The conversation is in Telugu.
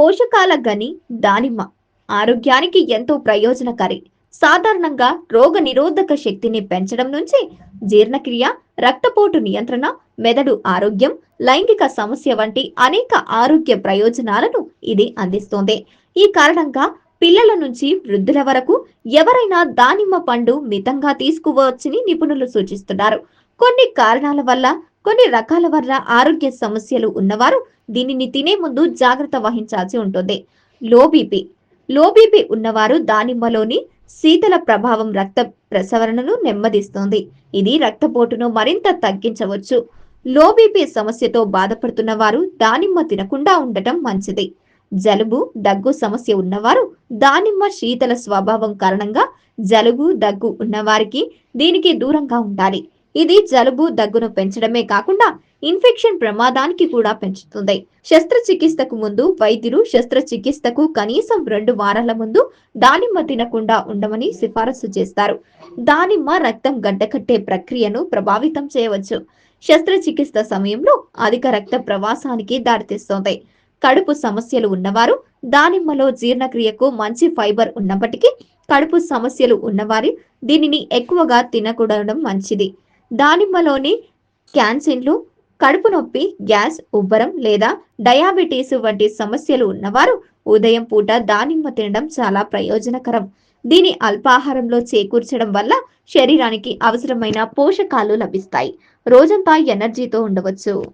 పోషకాల గని దానిమ్మ. ఆరోగ్యానికి ఎంతో ప్రయోజనకారి. సాధారణంగా రోగ నిరోధక శక్తిని పెంచడం నుంచి జీర్ణక్రియ రక్తపోటు నియంత్రణ మెదడు ఆరోగ్యం లైంగిక సమస్య వంటి అనేక ఆరోగ్య ప్రయోజనాలను ఇది అందిస్తోంది. ఈ కారణంగా పిల్లల నుంచి వృద్ధుల వరకు ఎవరైనా దానిమ్మ పండు మితంగా తీసుకోవచ్చని నిపుణులు సూచిస్తున్నారు. కొన్ని కారణాల వల్ల కొన్ని రకాల వల్ల ఆరోగ్య సమస్యలు ఉన్నవారు దీనిని తినే ముందు జాగ్రత్త వహించాల్సి ఉంటుంది. లో బీపీ లో బీపీ ఉన్నవారు దానిమ్మలోని శీతల ప్రభావం రక్త ప్రసరణను నెమ్మదిస్తుంది. ఇది రక్తపోటును మరింత తగ్గించవచ్చు. లో బీపీ సమస్యతో బాధపడుతున్న వారు దానిమ్మ తినకుండా ఉండటం మంచిది. జలుబు దగ్గు సమస్య ఉన్నవారు దానిమ్మ శీతల స్వభావం కారణంగా జలుబు దగ్గు ఉన్నవారికి దీనికి దూరంగా ఉండాలి. ఇది జలుబు దగ్గును పెంచడమే కాకుండా ఇన్ఫెక్షన్ ప్రమాదానికి కూడా పెంచుతుంది. శస్త్రచికిత్సకు ముందు వైద్యులు శస్త్రచికిత్సకు కనీసం రెండు వారాల ముందు దానిమ్మ తినకుండా ఉండమని సిఫారసు చేస్తారు. దానిమ్మ రక్తం గడ్డకట్టే ప్రక్రియను ప్రభావితం చేయవచ్చు. శస్త్రచికిత్స సమయంలో అధిక రక్త ప్రవాసానికి దారితీస్తోంది. కడుపు సమస్యలు ఉన్నవారు దానిమ్మలో జీర్ణక్రియకు మంచి ఫైబర్ ఉన్నప్పటికీ కడుపు సమస్యలు ఉన్నవారి దీనిని ఎక్కువగా తినకూడడం మంచిది. దానిమ్మలోని క్యాన్సిన్లు కడుపు నొప్పి గ్యాస్ ఉబ్బరం లేదా డయాబెటీస్ వంటి సమస్యలు ఉన్నవారు ఉదయం పూట దానిమ్మ తినడం చాలా ప్రయోజనకరం. దీని అల్పాహారంలో చేకూర్చడం వల్ల శరీరానికి అవసరమైన పోషకాలు లభిస్తాయి. రోజంతా ఎనర్జీతో ఉండవచ్చు.